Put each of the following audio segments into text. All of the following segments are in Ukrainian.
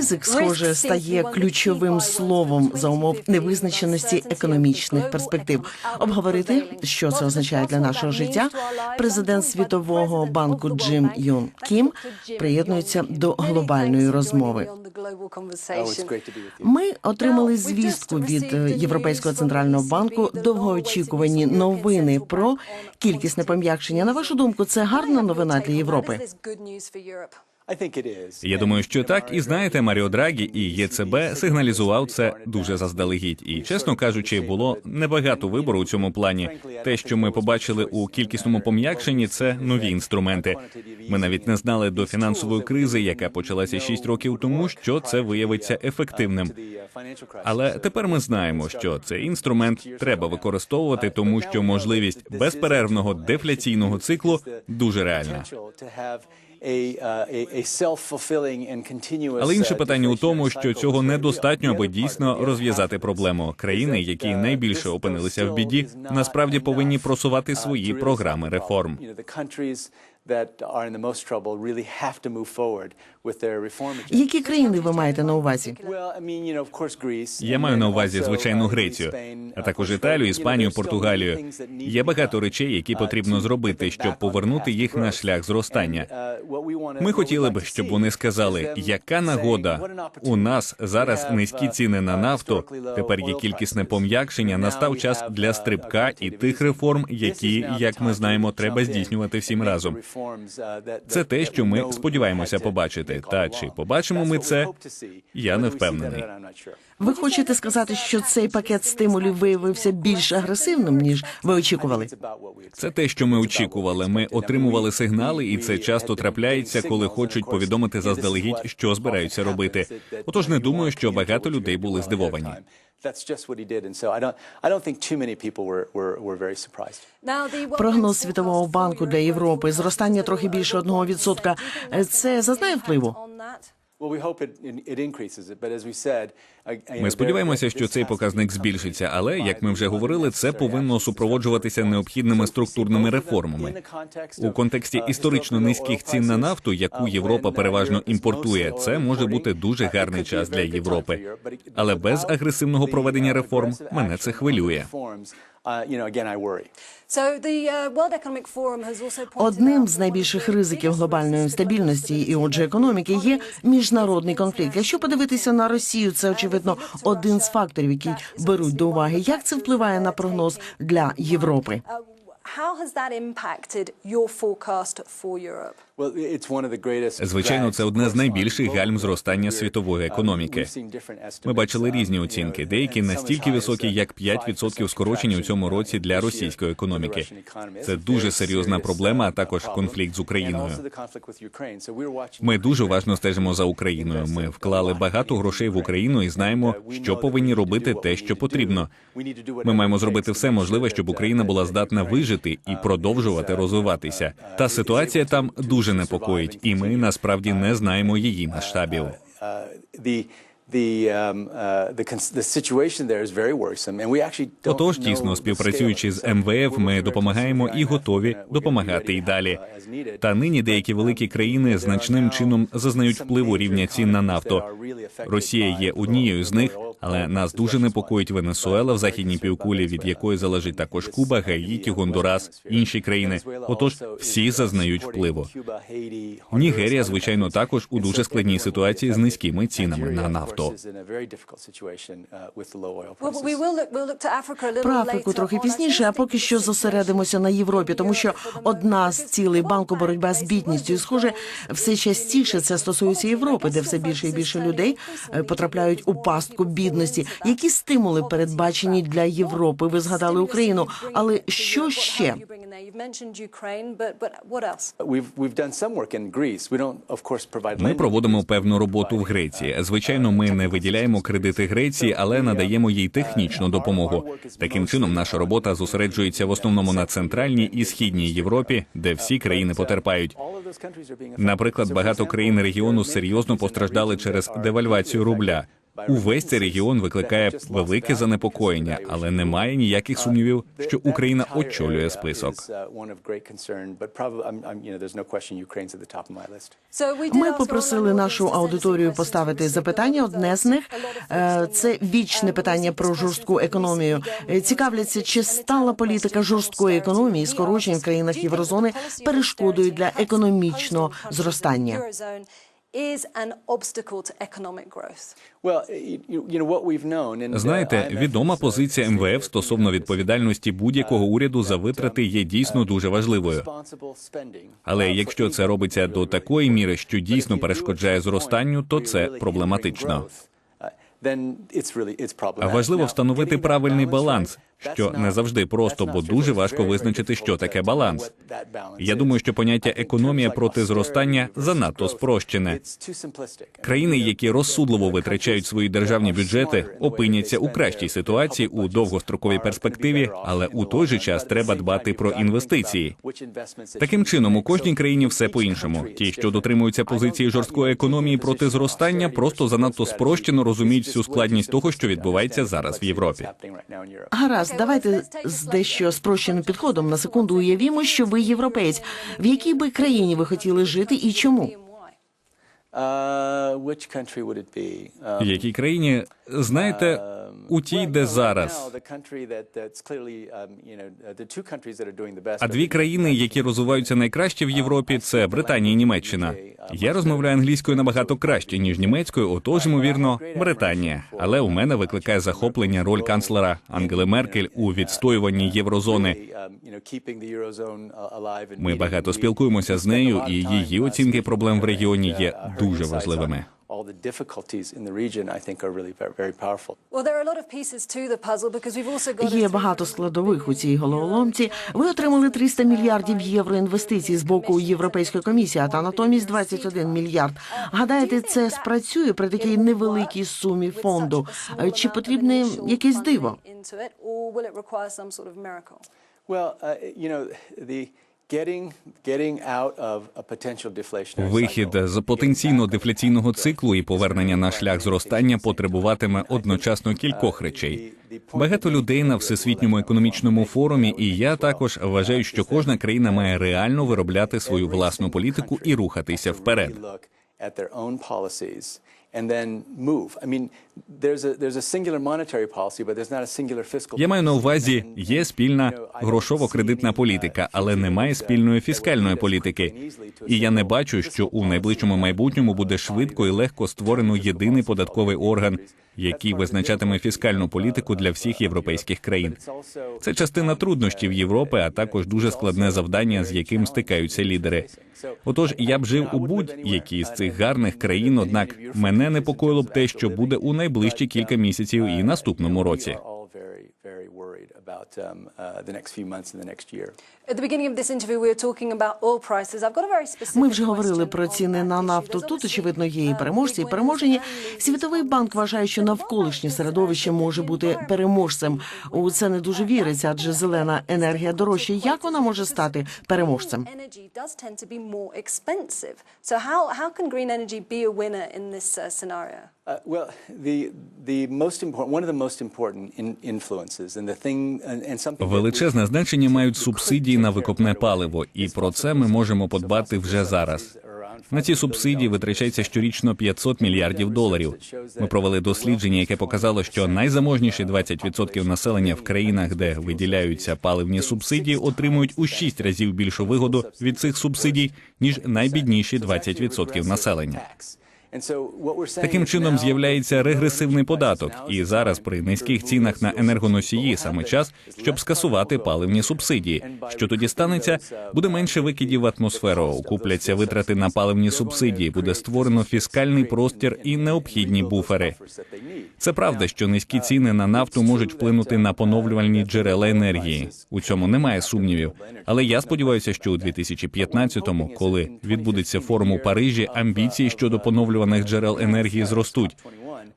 Ризик, схоже, стає ключовим словом за умов невизначеності економічних перспектив. Обговорити, що це означає для нашого життя. Президент Світового банку Джим Юн Кім приєднується до глобальної розмови. Ми отримали звістку від Європейського центрального банку. Довгоочікувані новини про кількісне пом'якшення. На вашу думку, це гарна новина для Європи. Я думаю, що так. І знаєте, Маріо Драгі і ЄЦБ сигналізував це дуже заздалегідь. І чесно кажучи, було небагато вибору у цьому плані. Те, що ми побачили у кількісному пом'якшенні, це нові інструменти. Ми навіть не знали до фінансової кризи, яка почалася 6 років тому, що це виявиться ефективним. Але тепер ми знаємо, що цей інструмент треба використовувати, тому що можливість безперервного дефляційного циклу дуже реальна. Але інше питання у тому, що цього недостатньо, аби дійсно розв'язати проблему. Країни, які найбільше опинилися в біді, насправді повинні просувати свої програми реформ. Які країни ви маєте на увазі? Я маю на увазі звичайну Грецію, а також Італію, Іспанію, Португалію. Є багато речей, які потрібно зробити, щоб повернути їх на шлях зростання. Ми хотіли б, щоб вони сказали, яка нагода у нас зараз низькі ціни на нафту. Тепер є кількісне пом'якшення. Настав час для стрибка і тих реформ, які, як ми знаємо, треба здійснювати всім разом. Це те, що ми сподіваємося побачити. Та чи побачимо ми це? Я не впевнений. Ви хочете сказати, що цей пакет стимулів виявився більш агресивним ніж ви очікували? Це те, що ми очікували. Ми отримували сигнали, і це часто трапляється, коли хочуть повідомити заздалегідь, що збираються робити. Отож, не думаю, що багато людей були здивовані. Прогноз Світового банку для Європи зростання трохи більше одного відсотка. Це зазнає впливу? Ми сподіваємося, що цей показник збільшиться, але як ми вже говорили, це повинно супроводжуватися необхідними структурними реформами. У контексті історично низьких цін на нафту, яку Європа переважно імпортує, це може бути дуже гарний час для Європи. Але без агресивного проведення реформ мене це хвилює. Одним з найбільших ризиків глобальної стабільності і, отже, економіки є міжнародний конфлікт. Якщо подивитися на Росію, це очевидно один з факторів, які беруть до уваги. Як це впливає на прогноз для Європи? Звичайно, це одне з найбільших гальм зростання світової економіки. Ми бачили різні оцінки, деякі настільки високі, як 5% скорочення у цьому році для російської економіки. Це дуже серйозна проблема, а також конфлікт з Україною. Ми дуже уважно стежимо за Україною. Ми вклали багато грошей в Україну і знаємо, що повинні робити те, що потрібно. Ми маємо зробити все можливе, щоб Україна була здатна вижити і продовжувати розвиватися. Та ситуація там дуже непокоїть, і ми насправді не знаємо її масштабів. Отож, тісно співпрацюючи з МВФ, ми допомагаємо і готові допомагати і далі. Та нині деякі великі країни значним чином зазнають впливу рівня цін на нафту. Росія є однією з них, але нас дуже непокоїть Венесуела в західній півкулі, від якої залежить також Куба, Гаїті, Гондурас, інші країни. Отож, всі зазнають впливу. Нігерія, звичайно, також у дуже складній ситуації з низькими цінами на нафту. Про Африку трохи пізніше, а поки що зосередимося на Європі, тому що одна з цілей банку боротьба з бідністю. Схоже, все частіше це стосується Європи, де все більше і більше людей е, потрапляють у пастку бідності. Які стимули передбачені для Європи? Ви згадали Україну, але що ще? Ми проводимо певну роботу в Греції. Звичайно, ми не виділяємо кредити Греції, але надаємо їй технічну допомогу. Таким чином, наша робота зосереджується в основному на центральній і східній Європі, де всі країни потерпають. Наприклад, багато країн регіону серйозно постраждали через девальвацію рубля. Увесь цей регіон викликає велике занепокоєння, але немає ніяких сумнівів, що Україна очолює список. Ми попросили нашу аудиторію поставити запитання. Одне з них е, це вічне питання про жорстку економію. Цікавляться, чи стала політика жорсткої економії скорочень в країнах єврозони перешкодою для економічного зростання. Знаєте, відома позиція МВФ стосовно відповідальності будь-якого уряду за витрати є дійсно дуже важливою. Але якщо це робиться до такої міри, що дійсно перешкоджає зростанню, то це проблематично. А важливо встановити правильний баланс, що не завжди просто, бо дуже важко визначити, що таке баланс. Я думаю, що поняття економія проти зростання занадто спрощене. Країни, які розсудливо витрачають свої державні бюджети, опиняться у кращій ситуації у довгостроковій перспективі, але у той же час треба дбати про інвестиції. Таким чином, у кожній країні все по-іншому. Ті, що дотримуються позиції жорсткої економії проти зростання, просто занадто спрощено розуміють всю складність того, що відбувається зараз в Європі. Гаразд, давайте з дещо спрощеним підходом на секунду уявімо, що ви європеєць. В якій би країні ви хотіли жити і чому? В якій країні знаєте, у тій, де зараз. А дві країни, які розвиваються найкраще в Європі, це Британія і Німеччина. Я розмовляю англійською набагато краще ніж німецькою, отож, ймовірно, Британія. Але у мене викликає захоплення роль канцлера Ангели Меркель у відстоюванні єврозони. Ми багато спілкуємося з нею, і її оцінки проблем в регіоні є дуже важливими. All the difficulties in the region, I think, are really very, very powerful. Well, there are a lot of pieces to the puzzle because we've also got Є багато складових у цій головоломці. Ви отримали 300 мільярдів євро інвестицій з боку Європейської комісії, та натомість 21 мільярд. Гадаєте, це спрацює при такій невеликій сумі фонду? Чи потрібне якесь диво? Well, uh, you know, the Вихід з потенційно дефляційного циклу і повернення на шлях зростання потребуватиме одночасно кількох речей. Багато людей на всесвітньому економічному форумі, і я також вважаю, що кожна країна має реально виробляти свою власну політику і рухатися вперед. Я маю на увазі, є спільна грошово-кредитна політика, але немає спільної фіскальної політики. І я не бачу, що у найближчому майбутньому буде швидко і легко створено єдиний податковий орган, який визначатиме фіскальну політику для всіх європейських країн. Це частина труднощів Європи, а також дуже складне завдання, з яким стикаються лідери. Отож, я б жив у будь-якій з цих гарних країн, однак мене непокоїло б те, що буде у найближчі кілька місяців і наступному році. About um, uh, the next few months and the next year. At the beginning of this interview, we were talking about oil prices. I've got a very specific Ми вже говорили про ціни на нафту. Тут очевидно є і uh, переможці, і переможені. Світовий банк вважає, що навколишнє середовище може бути переможцем. У це не дуже віриться, адже зелена енергія дорожча. Як вона може стати переможцем? So how how can green energy be a winner in this uh, scenario? Uh, well, the the most important one of the most important in, influences and the thing Величезне значення мають субсидії на викопне паливо, і про це ми можемо подбати вже зараз. На ці субсидії витрачається щорічно 500 мільярдів доларів. Ми провели дослідження, яке показало, що найзаможніші 20% населення в країнах, де виділяються паливні субсидії, отримують у 6 разів більшу вигоду від цих субсидій, ніж найбідніші 20% населення. Таким чином з'являється регресивний податок, і зараз при низьких цінах на енергоносії саме час, щоб скасувати паливні субсидії. Що тоді станеться? Буде менше викидів в атмосферу, окупляться витрати на паливні субсидії, буде створено фіскальний простір і необхідні буфери. Це правда, що низькі ціни на нафту можуть вплинути на поновлювальні джерела енергії. У цьому немає сумнівів. Але я сподіваюся, що у 2015-му, коли відбудеться форум у Парижі, амбіції щодо поновлюваних джерел енергії зростуть.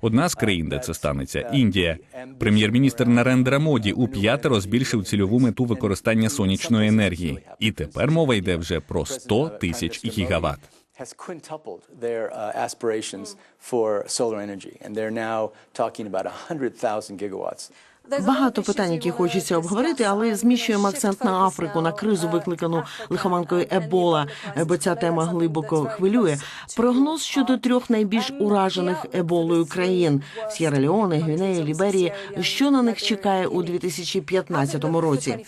Одна з країн, де це станеться, Індія. Прем'єр-міністр Нарендра Моді у п'ятеро збільшив цільову мету використання сонячної енергії, і тепер мова йде вже про 100 тисяч гігават. has quintupled their uh, aspirations for solar energy, and they're now talking about 100,000 gigawatts. Багато питань, які хочеться обговорити, але зміщуємо акцент на Африку, на кризу, викликану лихоманкою Ебола, бо ця тема глибоко хвилює. Прогноз щодо трьох найбільш уражених еболою країн С'єра Леоне, Гвінеї, Ліберії. Що на них чекає у 2015 році?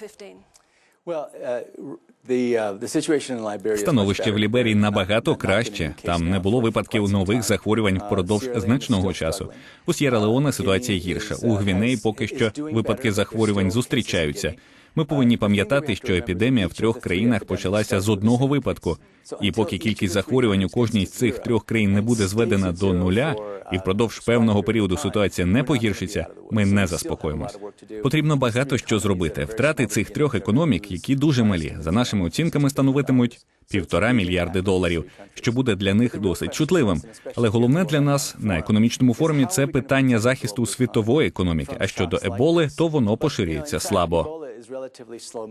Становище в. Ліберії набагато краще. Там не було випадків нових захворювань Uh, впродовж значного часу. У С'єра Леоне Uh, ситуація гірша. У uh, Гвінеї поки що випадки захворювань зустрічаються. Ми повинні пам'ятати, що епідемія в трьох країнах почалася з одного випадку. І поки кількість захворювань у кожній з цих трьох країн не буде зведена до нуля, і впродовж певного періоду ситуація не погіршиться, ми не заспокоїмось. Потрібно багато що зробити. Втрати цих трьох економік, які дуже малі, за нашими оцінками становитимуть півтора мільярди доларів, що буде для них досить чутливим. Але головне для нас на економічному форумі це питання захисту світової економіки. А щодо еболи, то воно поширюється слабо.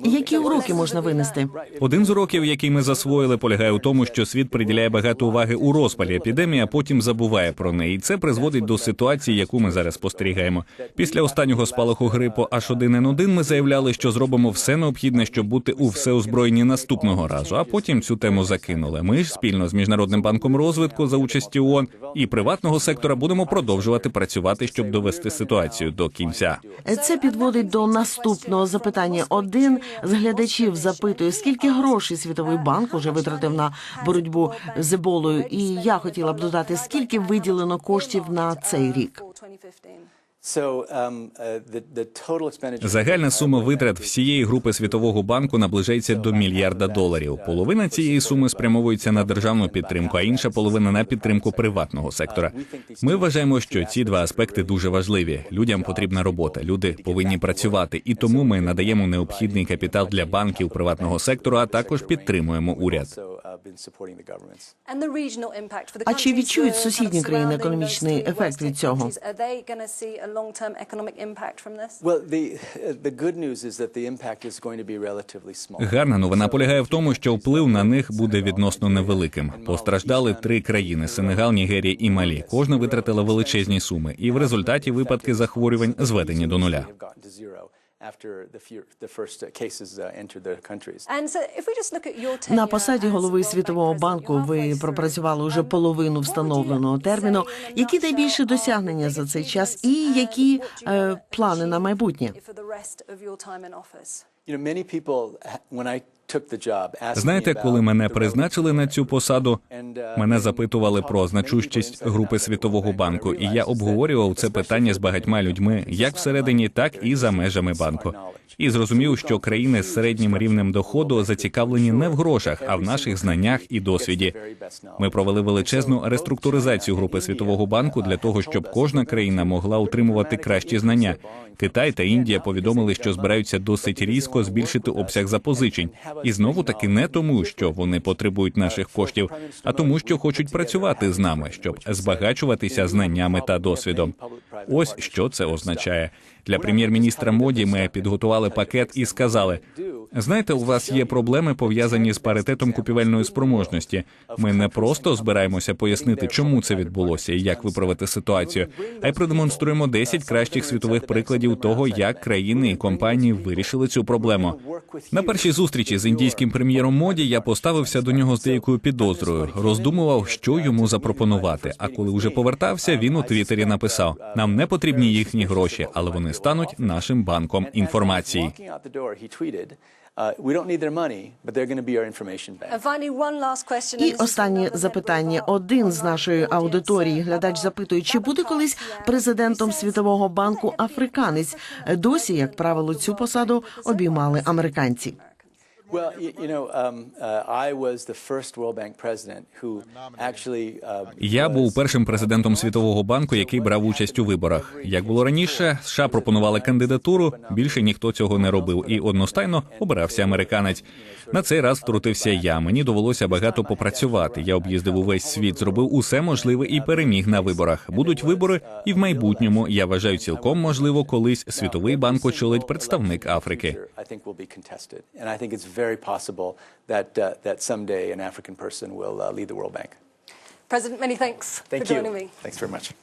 Які уроки можна винести? Один з уроків, який ми засвоїли, полягає у тому, що світ приділяє багато уваги у розпалі епідемії, а потім забуває про неї. І це призводить до ситуації, яку ми зараз спостерігаємо. Після останнього спалаху грипу H1N1 ми заявляли, що зробимо все необхідне, щоб бути у всеозброєнні наступного разу. А потім цю тему закинули. Ми ж спільно з міжнародним банком розвитку за участі ООН і приватного сектора будемо продовжувати працювати, щоб довести ситуацію до кінця. Це підводить до наступного запитання. Один з глядачів запитує, скільки грошей Світовий банк уже витратив на боротьбу з еболою. І я хотіла б додати, скільки виділено коштів на цей рік. Um, uh, Загальна сума витрат всієї групи Світового банку наближається до мільярда доларів. Половина цієї суми спрямовується на державну підтримку, а інша половина на підтримку приватного сектора. Ми вважаємо, що ці два аспекти дуже важливі. Людям потрібна робота, люди повинні працювати, і тому ми надаємо необхідний капітал для банків приватного сектору, а також підтримуємо уряд. А чи відчують сусідні країни економічний ефект від цього? Well, the the good news is that the impact is going to be relatively small. Гарна новина полягає в тому, що вплив на них буде відносно невеликим. Постраждали три країни: Сенегал, Нігерія і Малі. Кожна витратила величезні суми, і в результаті випадки захворювань зведені до нуля. На посаді голови Світового банку ви пропрацювали уже половину встановленого терміну. Які найбільші досягнення за цей час, і які е, плани на майбутнє? Знаєте, коли мене призначили на цю посаду, мене запитували про значущість групи Світового банку, і я обговорював це питання з багатьма людьми, як всередині, так і за межами банку. І зрозумів, що країни з середнім рівнем доходу зацікавлені не в грошах, а в наших знаннях і досвіді. Ми провели величезну реструктуризацію групи Світового банку для того, щоб кожна країна могла утримувати кращі знання. Китай та Індія повідомили, що збираються досить різко збільшити обсяг запозичень, і знову таки не тому, що вони потребують наших коштів, а тому, що хочуть працювати з нами, щоб збагачуватися знаннями та досвідом. Ось що це означає. Для прем'єр-міністра моді ми підготували пакет і сказали: знаєте, у вас є проблеми пов'язані з паритетом купівельної спроможності. Ми не просто збираємося пояснити, чому це відбулося і як виправити ситуацію, а й продемонструємо 10 кращих світових прикладів того, як країни і компанії вирішили цю проблему. На першій зустрічі з індійським прем'єром моді я поставився до нього з деякою підозрою, роздумував, що йому запропонувати. А коли вже повертався, він у Твіттері написав: нам не потрібні їхні гроші, але вони стануть нашим банком інформації. І останнє запитання. Один з нашої аудиторії глядач запитує, чи буде колись президентом Світового банку африканець. Досі, як правило, цю посаду обіймали американці. Я був першим президентом Світового банку, який брав участь у виборах. Як було раніше, США пропонували кандидатуру. Більше ніхто цього не робив, і одностайно обирався американець. На цей раз втрутився я. Мені довелося багато попрацювати. Я об'їздив увесь світ, зробив усе можливе і переміг на виборах. Будуть вибори, і в майбутньому я вважаю цілком можливо, колись світовий банк очолить представник Африки. very possible that, uh, that someday an African person will uh, lead the World Bank. President, many thanks Thank for you. joining me. Thanks very much.